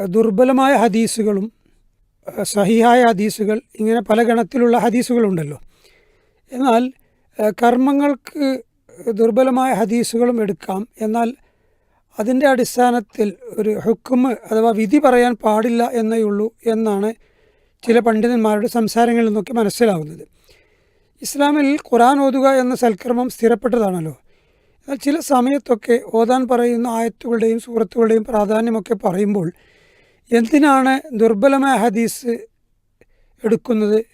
ദുർബലമായ ഹദീസുകളും സഹിഹായ ഹദീസുകൾ ഇങ്ങനെ പല ഗണത്തിലുള്ള ഹദീസുകളുണ്ടല്ലോ. എന്നാൽ കർമ്മങ്ങൾക്ക് ദുർബലമായ ഹദീസുകളും എടുക്കാം. എന്നാൽ അതിന്റെ അടിസ്ഥാനത്തിൽ ഒരു ഹുക്കുമ് അഥവാ വിധി പറയാൻ പാടില്ല എന്നേ ഉള്ളൂ എന്നാണ് ചില പണ്ഡിതന്മാരുടെ സംസാരങ്ങളിൽ നിന്നൊക്കെ മനസ്സിലാവുന്നത്. ഇസ്ലാമിൽ ഖുറാൻ ഓതുക എന്ന സൽക്രമം സ്ഥിരപ്പെട്ടതാണല്ലോ. എന്നാൽ ചില സമയത്തൊക്കെ ഓതാൻ പറയുന്ന ആയത്തുകളുടെയും സുഹൃത്തുക്കളുടെയും പ്രാധാന്യമൊക്കെ പറയുമ്പോൾ എന്തിനാണ് ദുർബലമായ ഹദീസ് എടുക്കുന്നത്?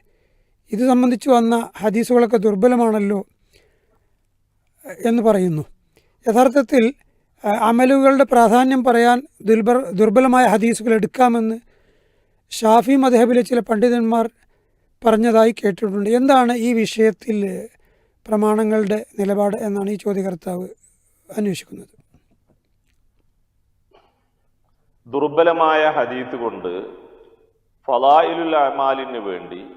ഇത് സംബന്ധിച്ച് വന്ന ഹദീസുകളൊക്കെ ദുർബലമാണല്ലോ എന്ന് പറയുന്നു. യഥാർത്ഥത്തിൽ അമലുകളുടെ പ്രാധാന്യം പറയാൻ ദുർബ ദുർബലമായ ഹദീസുകൾ എടുക്കാമെന്ന് ഷാഫി മദഹബിലെ ചില പണ്ഡിതന്മാർ പറഞ്ഞതായി കേട്ടിട്ടുണ്ട്. എന്താണ് ഈ വിഷയത്തിൽ പ്രമാണങ്ങളുടെ നിലപാട് എന്നാണ് ഈ ചോദ്യകർത്താവ് അന്വേഷിക്കുന്നത്? ദുർബലമായ ഹദീത്ത് കൊണ്ട് ഫലായിലുൽ അമാലിന് വേണ്ടി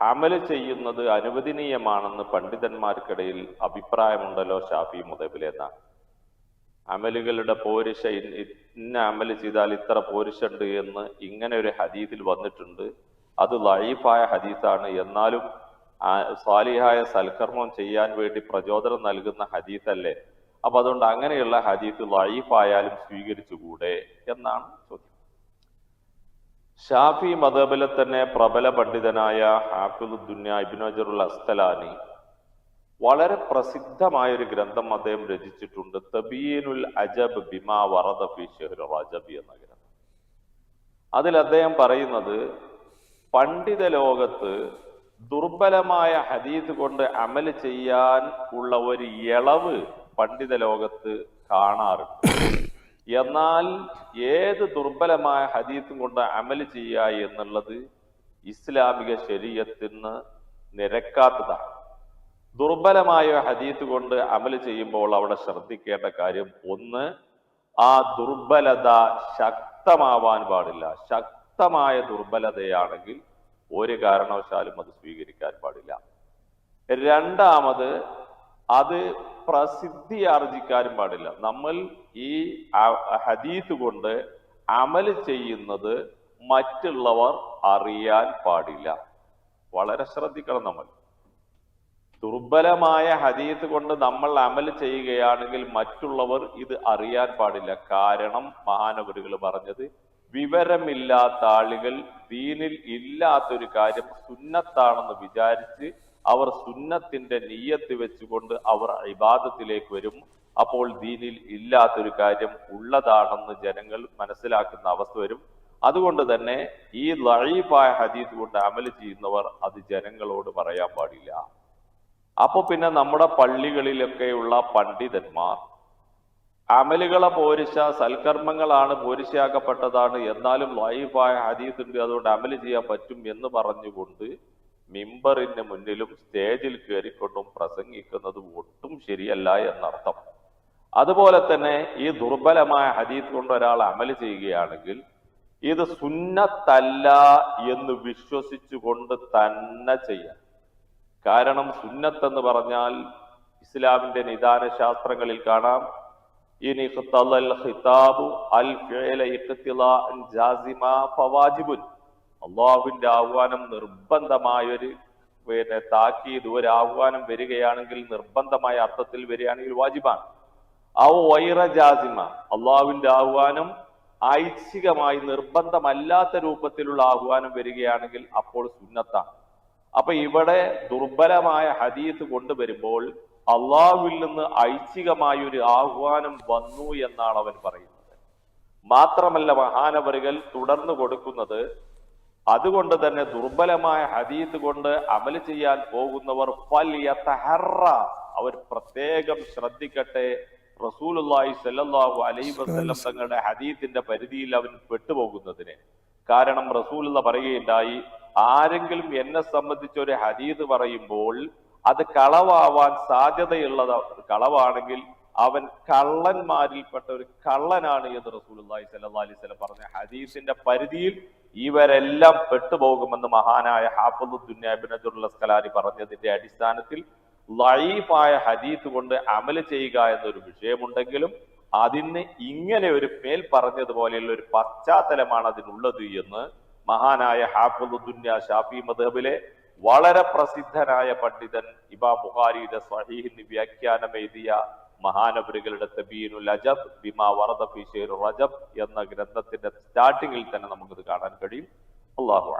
അമൽ ചെയ്യുന്നത് അനുവദനീയമാണെന്ന് പണ്ഡിതന്മാർക്കിടയിൽ അഭിപ്രായമുണ്ടല്ലോ ഷാഫി മുതബിലെന്നാണ് അമലുകളുടെ പോരിശ ഇന്ന അമൽ ചെയ്താൽ ഇത്ര പോരിശുണ്ട് എന്ന് ഇങ്ങനെ ഒരു ഹദീത്തിൽ വന്നിട്ടുണ്ട്. അത് ലൈഫായ ഹദീസാണ്. എന്നാലും സാലിഹായ സൽക്കർമ്മം ചെയ്യാൻ വേണ്ടി പ്രചോദനം നൽകുന്ന ഹദീസല്ലേ? അപ്പൊ അതുകൊണ്ട് അങ്ങനെയുള്ള ഹദീസ് ലൈഫായാലും സ്വീകരിച്ചുകൂടെ? എന്നാണ് ചോദ്യം. ഷാഫി മതബലെ തന്നെ പ്രബല പണ്ഡിതനായ ഹാഫിദുദ്ദുന്യ ഇബിനജറുൽ അസ്തലാനി വളരെ പ്രസിദ്ധമായ ഒരു ഗ്രന്ഥം അദ്ദേഹം രചിച്ചിട്ടുണ്ട്. തബീനുൽ അജബ് ബിമാ വറദ ഫി ഷെഹ്ർ റജബി എന്ന ഗ്രന്ഥം. അതിൽ അദ്ദേഹം പറയുന്നത് പണ്ഡിത ലോകത്ത് ദുർബലമായ ഹദീസ് കൊണ്ട് അമൽ ചെയ്യാൻ ഉള്ള ഒരു ഇളവ് പണ്ഡിത ലോകത്ത് കാണാറുണ്ട്. എന്നാൽ ഏത് ദുർബലമായ ഹദീത്തും കൊണ്ട് അമൽ ചെയ്യുക എന്നുള്ളത് ഇസ്ലാമിക ശരീരത്തിന് നിരക്കാത്തതാണ്. ദുർബലമായ ഹദീസ് കൊണ്ട് അമൽ ചെയ്യുമ്പോൾ അവിടെ ശ്രദ്ധിക്കേണ്ട കാര്യം ഒന്ന് ആ ദുർബലത ശക്തമാവാൻ പാടില്ല. ശക്തമായ ദുർബലതയാണെങ്കിൽ ഒരു കാരണവശാലും അത് സ്വീകരിക്കാൻ പാടില്ല. രണ്ടാമത് അത് പ്രസിദ്ധി ആർജിക്കാനും പാടില്ല. നമ്മൾ ഈ ഹദീത്ത് കൊണ്ട് അമൽ ചെയ്യുന്നത് മറ്റുള്ളവർ അറിയാൻ പാടില്ല. വളരെ ശ്രദ്ധിക്കണം നമ്മൾ. ദുർബലമായ ഹദീത്ത് കൊണ്ട് നമ്മൾ അമൽ ചെയ്യുകയാണെങ്കിൽ മറ്റുള്ളവർ ഇത് അറിയാൻ പാടില്ല. കാരണം മഹാനവരുകൾ പറഞ്ഞത് വിവരമില്ലാത്ത ആളുകൾ ദീനിൽ ഇല്ലാത്തൊരു കാര്യം സുന്നത്താണെന്ന് വിചാരിച്ച് അവർ സുന്നത്തിന്റെ നീയത്ത് വെച്ചുകൊണ്ട് അവർ ഇബാദത്തിലേക്ക് വരും. അപ്പോൾ ദീനിൽ ഇല്ലാത്തൊരു കാര്യം ഉള്ളതാണെന്ന് ജനങ്ങൾ മനസ്സിലാക്കുന്ന അവസ്ഥ വരും. അതുകൊണ്ട് തന്നെ ഈ ലഴീഫായ ഹദീസ് കൊണ്ട് അമൽ ചെയ്യുന്നവർ അത് ജനങ്ങളോട് പറയാൻ പാടില്ല. അപ്പൊ പിന്നെ നമ്മുടെ പള്ളികളിലൊക്കെയുള്ള പണ്ഡിതന്മാർ അമലുകളെ പോരിശ സൽക്കർമ്മങ്ങളാണ് പോരിശയാക്കപ്പെട്ടതാണ് എന്നാലും ലൈഫായ ഹദീസ് ഉണ്ട്. അതുകൊണ്ട് അമൽ ചെയ്യാൻ പറ്റും എന്ന് പറഞ്ഞുകൊണ്ട് മിമ്പറിന് മുന്നിലും സ്റ്റേജിൽ കയറിക്കൊണ്ടും പ്രസംഗിക്കുന്നത് ഒട്ടും ശരിയല്ല എന്നർത്ഥം. അതുപോലെ തന്നെ ഈ ദുർബലമായ ഹദീസ് കൊണ്ട് ഒരാൾ അമൽ ചെയ്യുകയാണെങ്കിൽ ഇത് സുന്നത്തല്ല എന്ന് വിശ്വസിച്ചുകൊണ്ട് തന്നെ ചെയ്യാം. കാരണം സുന്നത്ത് എന്ന് പറഞ്ഞാൽ ഇസ്ലാമിന്റെ നിദാന ശാസ്ത്രങ്ങളിൽ കാണാം. ഇനി ഹിതാബു അൽ ഫിഅല ജാസിമ ഫവാജിബുൻ. അള്ളാഹുവിന്റെ ആഹ്വാനം നിർബന്ധമായൊരു പിന്നെ താക്കീത് ഒരു ആഹ്വാനം വരികയാണെങ്കിൽ നിർബന്ധമായ അർത്ഥത്തിൽ വരികയാണെങ്കിൽ വാജിബാണ്. ആ വൈറ ജാസിമ. അള്ളാഹുവിന്റെ ആഹ്വാനം ഐച്ഛികമായി നിർബന്ധമല്ലാത്ത രൂപത്തിലുള്ള ആഹ്വാനം വരികയാണെങ്കിൽ അപ്പോൾ സുന്നത്താണ്. അപ്പൊ ഇവിടെ ദുർബലമായ ഹദീസ് കൊണ്ടുവരുമ്പോൾ അള്ളാഹുവിൽ നിന്ന് ഐച്ഛികമായ ഒരു ആഹ്വാനം വന്നു എന്നാണ് അവൻ പറയുന്നത്. മാത്രമല്ല മഹാനവറുകൾ തുടർന്ന് കൊടുക്കുന്നത് അതുകൊണ്ട് തന്നെ ദുർബലമായ ഹദീത്ത് കൊണ്ട് അമൽ ചെയ്യാൻ പോകുന്നവർ. അവർ പ്രത്യേകം ശ്രദ്ധിക്കട്ടെ. റസൂലുള്ളാഹി സല്ലാഹു അലൈഹി വസല്ലം തങ്ങളുടെ ഹദീസിന്റെ പരിധിയിൽ അവൻ പെട്ടുപോകുന്നതിന്. കാരണം റസൂലുള്ള പറയുകയുണ്ടായി ആരെങ്കിലും എന്നെ സംബന്ധിച്ച് ഒരു ഹദീത് പറയുമ്പോൾ അത് കളവാവാൻ സാധ്യതയുള്ളത് കളവാണെങ്കിൽ അവൻ കള്ളന്മാരിൽപ്പെട്ട ഒരു കള്ളനാണ് എന്ന് സ്വല്ലല്ലാഹി അലൈഹി വസല്ലം പറഞ്ഞ ഹദീസിന്റെ പരിധിയിൽ ഇവരെല്ലാം പെട്ടുപോകുമെന്ന് മഹാനായ ഹാഫുദ്ദുന്യാബിനജുൽ അസ്കലാനി പറഞ്ഞതിന്റെ അടിസ്ഥാനത്തിൽ ലൈഫായ ഹദീസ് കൊണ്ട് അമൽ ചെയ്യുക എന്നൊരു വിഷയമുണ്ടെങ്കിലും അതിന് ഇങ്ങനെ ഒരു മേൽ പറഞ്ഞതുപോലെയുള്ള ഒരു പശ്ചാത്തലമാണ് അതിനുള്ളത് എന്ന് മഹാനായ ഹാഫുദ്ദുന്യ ഷാഫി മദബിലെ വളരെ പ്രസിദ്ധനായ പണ്ഡിതൻ ഇബാ ബുഹാരിയുടെ സ്വഹീഹിന് വ്യാഖ്യാനം എഴുതിയ മഹാനവരുകളുടെ തബീനുൽ അജബ് ബിമാ വറദ ഫി ഷെയ്ർ റജബ് എന്ന ഗ്രന്ഥത്തിന്റെ സ്റ്റാർട്ടിങ്ങിൽ തന്നെ നമുക്കിത് കാണാൻ കഴിയും. അള്ളാഹു